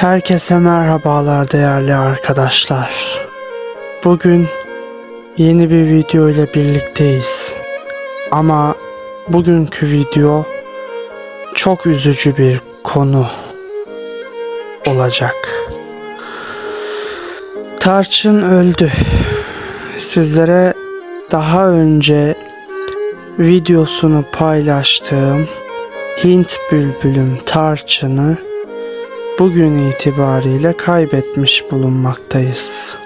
Herkese merhabalar değerli arkadaşlar. Bugün yeni bir video ile birlikteyiz. Ama bugünkü video çok üzücü bir konu olacak. Tarçın öldü. Sizlere daha önce videosunu paylaştığım Hint bülbülüm Tarçın'ı bugün itibariyle kaybetmiş bulunmaktayız.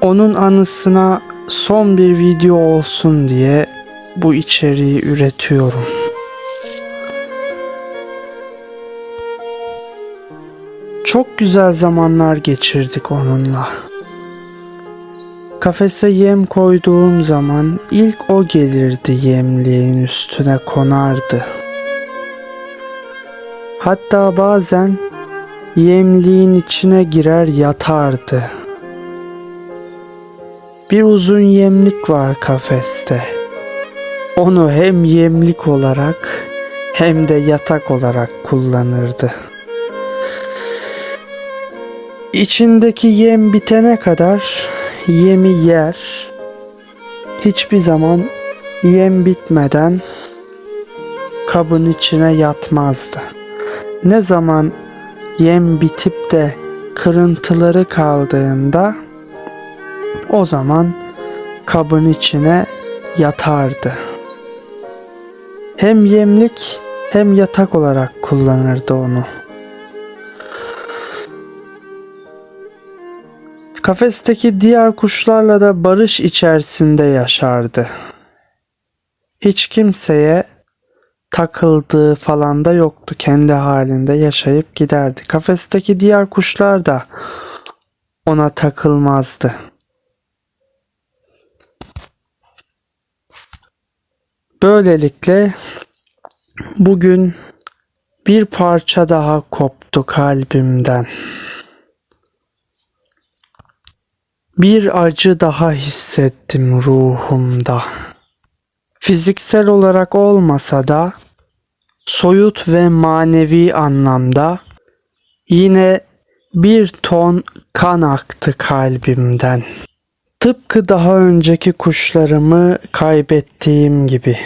Onun anısına son bir video olsun diye bu içeriği üretiyorum. Çok güzel zamanlar geçirdik onunla. Kafese yem koyduğum zaman ilk o gelirdi yemliğin üstüne konardı. Hatta bazen yemliğin içine girer yatardı. Bir uzun yemlik var kafeste. Onu hem yemlik olarak hem de yatak olarak kullanırdı. İçindeki yem bitene kadar yemi yer. Hiçbir zaman yem bitmeden kabın içine yatmazdı. Ne zaman yem bitip de kırıntıları kaldığında o zaman kabın içine yatardı. Hem yemlik hem yatak olarak kullanırdı onu. Kafesteki diğer kuşlarla da barış içerisinde yaşardı. Hiç kimseye takıldığı falan da yoktu. Kendi halinde yaşayıp giderdi. Kafesteki diğer kuşlar da ona takılmazdı. Böylelikle bugün bir parça daha koptu kalbimden. Bir acı daha hissettim ruhumda. Fiziksel olarak olmasa da soyut ve manevi anlamda yine bir ton kan aktı kalbimden. Tıpkı daha önceki kuşlarımı kaybettiğim gibi.